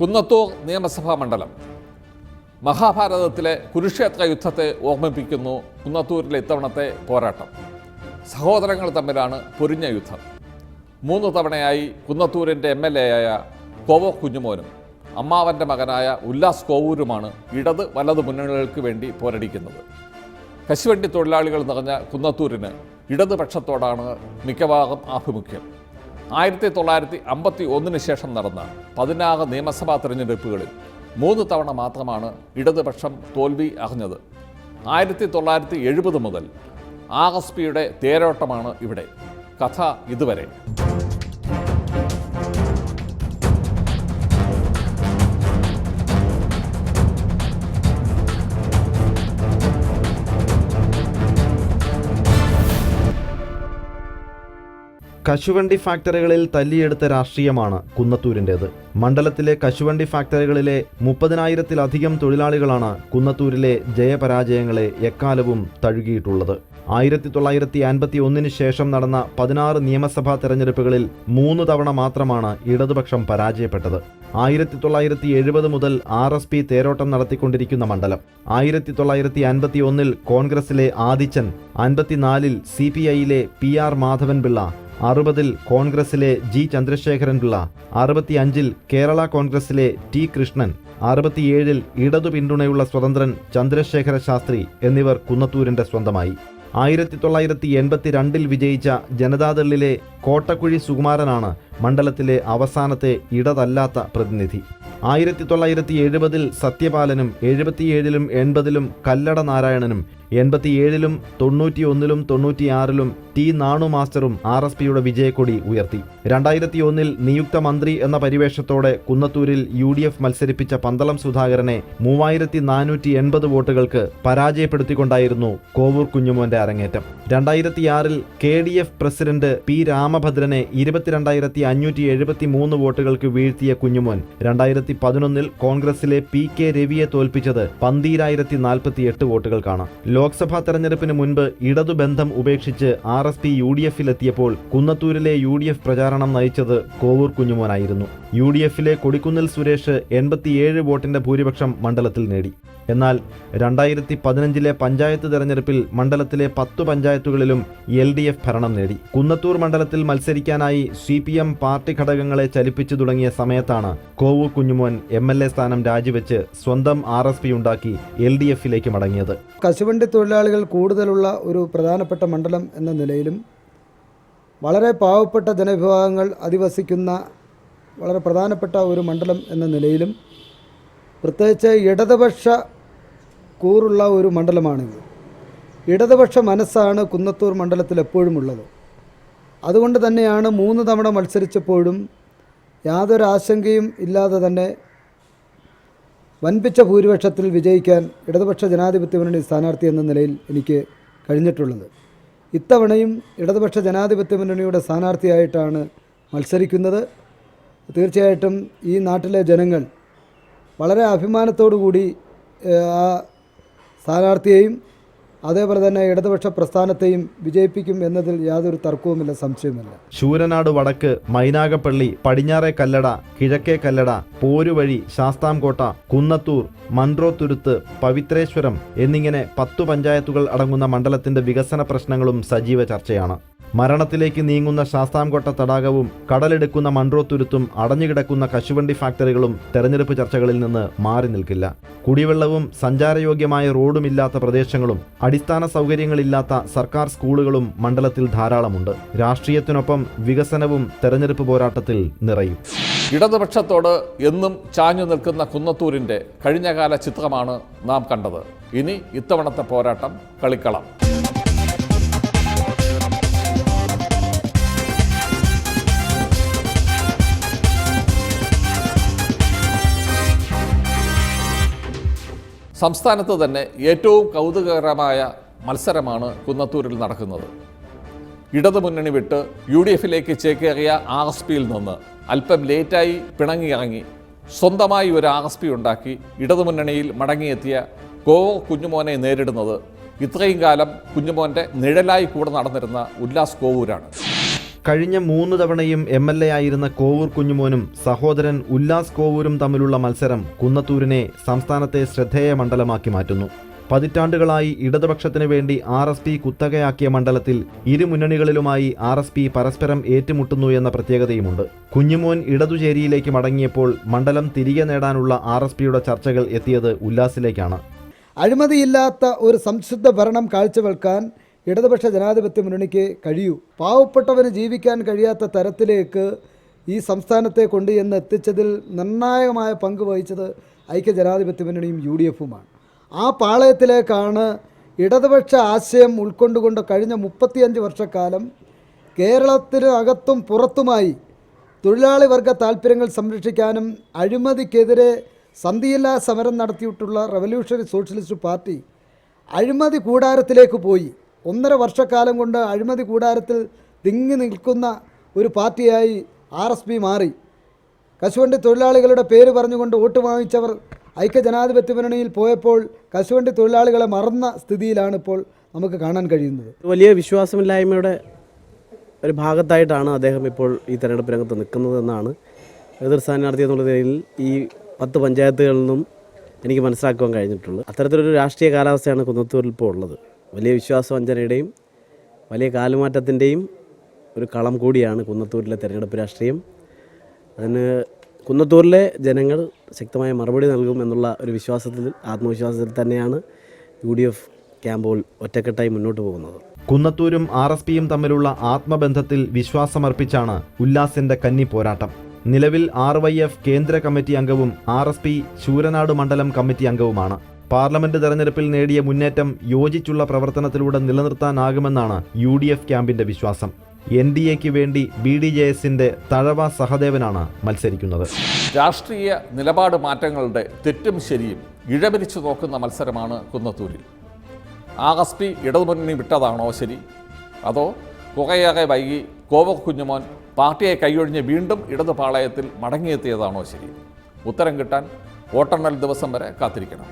കുന്നത്തൂർ നിയമസഭാ മണ്ഡലം. മഹാഭാരതത്തിലെ കുരുക്ഷേത്ര യുദ്ധത്തെ ഓർമ്മിപ്പിക്കുന്നു കുന്നത്തൂരിലെ ഇത്തവണത്തെ പോരാട്ടം. സഹോദരങ്ങൾ തമ്മിലാണ് പൊരിഞ്ഞ യുദ്ധം. മൂന്ന് തവണയായി കുന്നത്തൂരിന്റെ എം എൽ ആയ കോവോ കുഞ്ഞുമോനും അമ്മാവന്റെ മകനായ ഉല്ലാസ് കോവൂരുമാണ് ഇടത് വലത് മുന്നണികൾക്ക് വേണ്ടി പോരടിക്കുന്നത്. കശുവണ്ടി തൊഴിലാളികൾ നിറഞ്ഞ കുന്നത്തൂരിന് ഇടതുപക്ഷത്തോടാണ് മിക്കവാറും ആഭിമുഖ്യം. ആയിരത്തി തൊള്ളായിരത്തി അമ്പത്തി ഒന്നിന് ശേഷം നടന്ന പതിനാറ് നിയമസഭാ തെരഞ്ഞെടുപ്പുകളിൽ മൂന്ന് തവണ മാത്രമാണ് ഇടതുപക്ഷം തോൽവി അറിഞ്ഞത്. ആയിരത്തി തൊള്ളായിരത്തി എഴുപത് മുതൽ ആർ എസ് പിയുടെ തേരോട്ടമാണ് ഇവിടെ. കഥ ഇതുവരെ. കശുവണ്ടി ഫാക്ടറികളിൽ തല്ലിയെടുത്ത രാഷ്ട്രീയമാണ് കുന്നത്തൂരിന്റേത്. മണ്ഡലത്തിലെ കശുവണ്ടി ഫാക്ടറികളിലെ മുപ്പതിനായിരത്തിലധികം തൊഴിലാളികളാണ് കുന്നത്തൂരിലെ ജയപരാജയങ്ങളെ എക്കാലവും തഴുകിയിട്ടുള്ളത്. ആയിരത്തി തൊള്ളായിരത്തി അൻപത്തി ഒന്നിന് ശേഷം നടന്ന പതിനാറ് നിയമസഭാ തെരഞ്ഞെടുപ്പുകളിൽ മൂന്ന് തവണ മാത്രമാണ് ഇടതുപക്ഷം പരാജയപ്പെട്ടത്. ആയിരത്തി തൊള്ളായിരത്തി എഴുപത് മുതൽ ആർ എസ് പി തേരോട്ടം നടത്തിക്കൊണ്ടിരിക്കുന്ന മണ്ഡലം. ആയിരത്തി തൊള്ളായിരത്തി അൻപത്തി ഒന്നിൽ കോൺഗ്രസിലെ ആദിച്ചൻ അൻപത്തിനാലിൽ സി പി ഐയിലെ പി ആർ മാധവൻ പിള്ള അറുപതിൽ കോൺഗ്രസിലെ ജി ചന്ദ്രശേഖരൻ പിള്ള അറുപത്തിയഞ്ചിൽ കേരള കോൺഗ്രസിലെ ടി കൃഷ്ണൻ അറുപത്തിയേഴിൽ ഇടതു പിന്തുണയുള്ള സ്വതന്ത്രൻ ചന്ദ്രശേഖര ശാസ്ത്രി എന്നിവർ കുന്നത്തൂരിന്റെ സ്വന്തമായി. ആയിരത്തി തൊള്ളായിരത്തി എൺപത്തിരണ്ടിൽ വിജയിച്ച ജനതാദളിലെ കോട്ടക്കുഴി സുകുമാരനാണ് മണ്ഡലത്തിലെ അവസാനത്തെ ഇടതല്ലാത്ത പ്രതിനിധി. ആയിരത്തി തൊള്ളായിരത്തി എഴുപതിൽ സത്യപാലനും എഴുപത്തിയേഴിലും എൺപതിലും കല്ലട നാരായണനും എൺപത്തിയേഴിലും തൊണ്ണൂറ്റിയൊന്നിലും തൊണ്ണൂറ്റിയാറിലും ടി നാണു മാസ്റ്ററും ആർ എസ് പിയുടെ വിജയക്കൊടി ഉയർത്തി. രണ്ടായിരത്തി ഒന്നിൽ നിയുക്ത മന്ത്രി എന്ന പരിവേഷത്തോടെ കുന്നത്തൂരിൽ യു ഡി എഫ് മത്സരിപ്പിച്ച പന്തളം സുധാകരനെ മൂവായിരത്തി നാനൂറ്റി എൺപത് വോട്ടുകൾക്ക് പരാജയപ്പെടുത്തിക്കൊണ്ടായിരുന്നു കോവൂർ കുഞ്ഞുമോന്റെ അരങ്ങേറ്റം. രണ്ടായിരത്തിയാറിൽ K D F president P രാമഭദ്രനെ ഇരുപത്തിരണ്ടായിരത്തി അഞ്ഞൂറ്റി എഴുപത്തി മൂന്ന് വോട്ടുകൾക്ക് വീഴ്ത്തിയ കുഞ്ഞുമോൻ രണ്ടായിരത്തി പതിനൊന്നിൽ കോൺഗ്രസിലെ പി കെ രവിയെ തോൽപ്പിച്ചത് പന്തീരായിരത്തി നാൽപ്പത്തി എട്ട് വോട്ടുകൾക്കാണ്. ലോക്സഭാ തെരഞ്ഞെടുപ്പിന് മുൻപ് ഇടതുബന്ധം ഉപേക്ഷിച്ച് R S P U D എഫിലെത്തിയപ്പോൾ കുന്നത്തൂരിലെ യു ഡി എഫ് പ്രചാരണം നയിച്ചത് കോവൂർ കുഞ്ഞുമോനായിരുന്നു. യു ഡി എഫിലെ കൊടിക്കുന്നിൽ സുരേഷ് എൺപത്തിയേഴ് വോട്ടിന്റെ ഭൂരിപക്ഷം മണ്ഡലത്തിൽ നേടി. എന്നാൽ രണ്ടായിരത്തി പതിനഞ്ചിലെ പഞ്ചായത്ത് തെരഞ്ഞെടുപ്പിൽ മണ്ഡലത്തിലെ പത്തു പഞ്ചായത്തുകളിലും എൽ ഡി എഫ് ഭരണം നേടി. കുന്നത്തൂർ മണ്ഡലത്തിൽ മത്സരിക്കാനായി സി പി എം പാർട്ടി ഘടകങ്ങളെ ചലിപ്പിച്ചു തുടങ്ങിയ സമയത്താണ് Kovoor Kunjumon M L A സ്ഥാനം രാജിവെച്ച് സ്വന്തം ആർ എസ് പി ഉണ്ടാക്കി എൽ ഡി എഫിലേക്ക് മടങ്ങിയത്. കശുവണ്ടി തൊഴിലാളികൾ കൂടുതലുള്ള ഒരു പ്രധാനപ്പെട്ട മണ്ഡലം എന്ന നിലയിലും വളരെ പാവപ്പെട്ട ജനവിഭാഗങ്ങൾ അധിവസിക്കുന്ന വളരെ പ്രധാനപ്പെട്ട ഒരു മണ്ഡലം എന്ന നിലയിലും പ്രത്യേകിച്ച് ഇടതുപക്ഷ കൂറുള്ള ഒരു മണ്ഡലമാണിത്. ഇടതുപക്ഷ മനസ്സാണ് കുന്നത്തൂർ മണ്ഡലത്തിൽ എപ്പോഴും ഉള്ളത് അതുകൊണ്ട് തന്നെയാണ് മൂന്ന് തവണ മത്സരിച്ചപ്പോഴും യാതൊരു ആശങ്കയും ഇല്ലാതെ തന്നെ വൻപിച്ച ഭൂരിപക്ഷത്തിൽ വിജയിക്കാൻ ഇടതുപക്ഷ ജനാധിപത്യ മുന്നണി സ്ഥാനാർത്ഥി എന്ന നിലയിൽ എനിക്ക് കഴിഞ്ഞിട്ടുള്ളത്. ഇത്തവണയും ഇടതുപക്ഷ ജനാധിപത്യ മുന്നണിയുടെ സ്ഥാനാർത്ഥിയായിട്ടാണ് മത്സരിക്കുന്നത്. തീർച്ചയായിട്ടും ഈ നാട്ടിലെ ജനങ്ങൾ വളരെ അഭിമാനത്തോടു കൂടി ആ സ്ഥാനാർത്ഥിയെയും അതേപോലെ തന്നെ ഇടതുപക്ഷ പ്രസ്ഥാനത്തെയും വിജയിപ്പിക്കും എന്നതിൽ യാതൊരു തർക്കവുമില്ല സംശയവുമില്ല. ശൂരനാട് വടക്ക് മൈനാഗപ്പള്ളി പടിഞ്ഞാറെ കല്ലട കിഴക്കേ കല്ലട പോരുവഴി ശാസ്താംകോട്ട കുന്നത്തൂർ മൺട്രോത്തുരുത്ത് പവിത്രേശ്വരം എന്നിങ്ങനെ പത്തു പഞ്ചായത്തുകൾ അടങ്ങുന്ന മണ്ഡലത്തിന്റെ വികസന പ്രശ്നങ്ങളും സജീവ ചർച്ചയാണ്. മരണത്തിലേക്ക് നീങ്ങുന്ന ശാസ്താംകോട്ട തടാകവും കടലെടുക്കുന്ന മൺട്രോത്തുരുത്തും അടഞ്ഞുകിടക്കുന്ന കശുവണ്ടി ഫാക്ടറികളും തെരഞ്ഞെടുപ്പ് ചർച്ചകളിൽ നിന്ന് മാറി നിൽക്കില്ല. കുടിവെള്ളവും സഞ്ചാരയോഗ്യമായ റോഡുമില്ലാത്ത പ്രദേശങ്ങളും അടിസ്ഥാന സൗകര്യങ്ങളില്ലാത്ത സർക്കാർ സ്കൂളുകളും മണ്ഡലത്തിൽ ധാരാളമുണ്ട്. രാഷ്ട്രീയത്തിനൊപ്പം വികസനവും തെരഞ്ഞെടുപ്പ് പോരാട്ടത്തിൽ നിറയും. ഇടതുപക്ഷത്തോട് എന്നും ചാഞ്ഞു നിൽക്കുന്ന കുന്നത്തൂരിന്റെ കഴിഞ്ഞകാല ചിത്രമാണ് നാം കണ്ടത്. ഇനി ഇത്തവണത്തെ പോരാട്ടം കളിക്കളം. സംസ്ഥാനത്ത് തന്നെ ഏറ്റവും കൗതുകകരമായ മത്സരമാണ് കുന്നത്തൂരിൽ നടക്കുന്നത്. ഇടതുമുന്നണി വിട്ട് യു ഡി എഫിലേക്ക് ചേക്കേറിയ ആർ എസ് പിയിൽ നിന്ന് അല്പം ലേറ്റായി പിണങ്ങിയിറങ്ങി സ്വന്തമായി ഒരു ആർ എസ് പി ഉണ്ടാക്കി ഇടതുമുന്നണിയിൽ മടങ്ങിയെത്തിയ കോ കുഞ്ഞുമോനെ നേരിടുന്നത്. ഇത്രയും കാലം കുഞ്ഞുമോന്റെ നിഴലായി കൂടെ നടന്നിരുന്ന ഉല്ലാസ് കോവൂരാണ്. കഴിഞ്ഞ മൂന്ന് തവണയും എം എൽ എ ആയിരുന്ന കോവൂർ കുഞ്ഞുമോനും സഹോദരൻ ഉല്ലാസ് കോവൂരും തമ്മിലുള്ള മത്സരം കുന്നത്തൂരിനെ സംസ്ഥാനത്തെ ശ്രദ്ധേയ മണ്ഡലമാക്കി മാറ്റുന്നു. പതിറ്റാണ്ടുകളായി ഇടതുപക്ഷത്തിനു വേണ്ടി ആർ എസ് പി കുത്തകയാക്കിയ മണ്ഡലത്തിൽ ഇരു മുന്നണികളിലുമായി ആർ എസ് പി പരസ്പരം ഏറ്റുമുട്ടുന്നു എന്ന പ്രത്യേകതയുമുണ്ട്. കുഞ്ഞുമോൻ ഇടതുചേരിയിലേക്ക് മടങ്ങിയപ്പോൾ മണ്ഡലം തിരികെ നേടാനുള്ള ആർ എസ് പിയുടെ ചർച്ചകൾ എത്തിയത് ഉല്ലാസിലേക്കാണ്. അഴിമതിയില്ലാത്ത ഒരു സംശുദ്ധ ഭരണം കാഴ്ചവെക്കാൻ ഇടതുപക്ഷ ജനാധിപത്യ മുന്നണിക്ക് കഴിയൂ. പാവപ്പെട്ടവന് ജീവിക്കാൻ കഴിയാത്ത തരത്തിലേക്ക് ഈ സംസ്ഥാനത്തെ കൊണ്ട് എന്ന് എത്തിച്ചതിൽ നിർണായകമായ പങ്ക് വഹിച്ചത് ഐക്യ ജനാധിപത്യ മുന്നണിയും യു ഡി എഫുമാണ് ആ പാളയത്തിലേക്കാണ് ഇടതുപക്ഷ ആശയം ഉൾക്കൊണ്ടുകൊണ്ട് കഴിഞ്ഞ മുപ്പത്തിയഞ്ച് വർഷക്കാലം കേരളത്തിന് അകത്തും പുറത്തുമായി തൊഴിലാളി വർഗ താല്പര്യങ്ങൾ സംരക്ഷിക്കാനും അഴിമതിക്കെതിരെ സന്ധിയില്ലാ സമരം നടത്തിയിട്ടുള്ള റവല്യൂഷണറി സോഷ്യലിസ്റ്റ് പാർട്ടി അഴിമതി കൂടാരത്തിലേക്ക് പോയി. ഒന്നര വർഷക്കാലം കൊണ്ട് അഴിമതി കൂടാരത്തിൽ തിങ്ങി നിൽക്കുന്ന ഒരു പാർട്ടിയായി ആർ എസ് പി മാറി. കശുവണ്ടി തൊഴിലാളികളുടെ പേര് പറഞ്ഞുകൊണ്ട് വോട്ട് വാങ്ങിച്ചവർ ഐക്യ ജനാധിപത്യ മുന്നണിയിൽ പോയപ്പോൾ കശുവണ്ടി തൊഴിലാളികളെ മറന്ന സ്ഥിതിയിലാണ് ഇപ്പോൾ നമുക്ക് കാണാൻ കഴിയുന്നത്. വലിയ വിശ്വാസമില്ലായ്മയുടെ ഒരു ഭാഗത്തായിട്ടാണ് അദ്ദേഹം ഇപ്പോൾ ഈ തെരഞ്ഞെടുപ്പ് രംഗത്ത് നിൽക്കുന്നതെന്നാണ് എതിർ സ്ഥാനാർത്ഥി എന്നുള്ള നിലയിൽ ഈ പത്ത് പഞ്ചായത്തുകളിൽ നിന്നും എനിക്ക് മനസ്സിലാക്കുവാൻ കഴിഞ്ഞിട്ടുള്ളൂ അത്തരത്തിലൊരു രാഷ്ട്രീയ കാലാവസ്ഥയാണ് കുന്നത്തൂരിൽ ഇപ്പോൾ ഉള്ളത്. വലിയ വിശ്വാസവഞ്ചനയുടെയും വലിയ കാലുമാറ്റത്തിന്റെയും ഒരു കളം കൂടിയാണ് കുന്നത്തൂരിലെ തെരഞ്ഞെടുപ്പ് രാഷ്ട്രീയം. അതിന് കുന്നത്തൂരിലെ ജനങ്ങൾ ശക്തമായ മറുപടി നൽകും എന്നുള്ള ഒരു വിശ്വാസത്തിൽ ആത്മവിശ്വാസത്തിൽ തന്നെയാണ് യു ഡി എഫ് ക്യാമ്പുകൾ ഒറ്റക്കെട്ടായി മുന്നോട്ട് പോകുന്നത്. കുന്നത്തൂരും ആർ എസ് പിയും തമ്മിലുള്ള ആത്മബന്ധത്തിൽ വിശ്വാസമർപ്പിച്ചാണ് ഉല്ലാസിന്റെ കന്നി പോരാട്ടം. നിലവിൽ ആർ വൈ എഫ് കേന്ദ്ര കമ്മിറ്റി അംഗവും ആർ എസ് പി ശൂരനാട് മണ്ഡലം കമ്മിറ്റി അംഗവുമാണ്. പാർലമെന്റ് തെരഞ്ഞെടുപ്പിൽ നേടിയ മുന്നേറ്റം യോജിച്ചുള്ള പ്രവർത്തനത്തിലൂടെ നിലനിർത്താനാകുമെന്നാണ് യു ഡി എഫ് ക്യാമ്പിന്റെ വിശ്വാസം. എൻ ഡി എക്ക് വേണ്ടി ബി ഡി ജെ എസിന്റെ തഴവ സഹദേവനാണ് മത്സരിക്കുന്നത്. രാഷ്ട്രീയ നിലപാട് മാറ്റങ്ങളുടെ തെറ്റും ശരിയും ഇഴപിരിച്ചു നോക്കുന്ന മത്സരമാണ് കുന്നത്തൂരിൽ. ആർ പി ഇടതുമുന്നണി വിട്ടതാണോ ശരി? അതോ കുറേയേറെ വൈകി കോവ കുഞ്ഞുമോൻ പാർട്ടിയെ കൈയൊഴിഞ്ഞ് വീണ്ടും ഇടതു പാളയത്തിൽ മടങ്ങിയെത്തിയതാണോ ശരി? ഉത്തരം കിട്ടാൻ വോട്ടെണ്ണൽ ദിവസം വരെ കാത്തിരിക്കണം.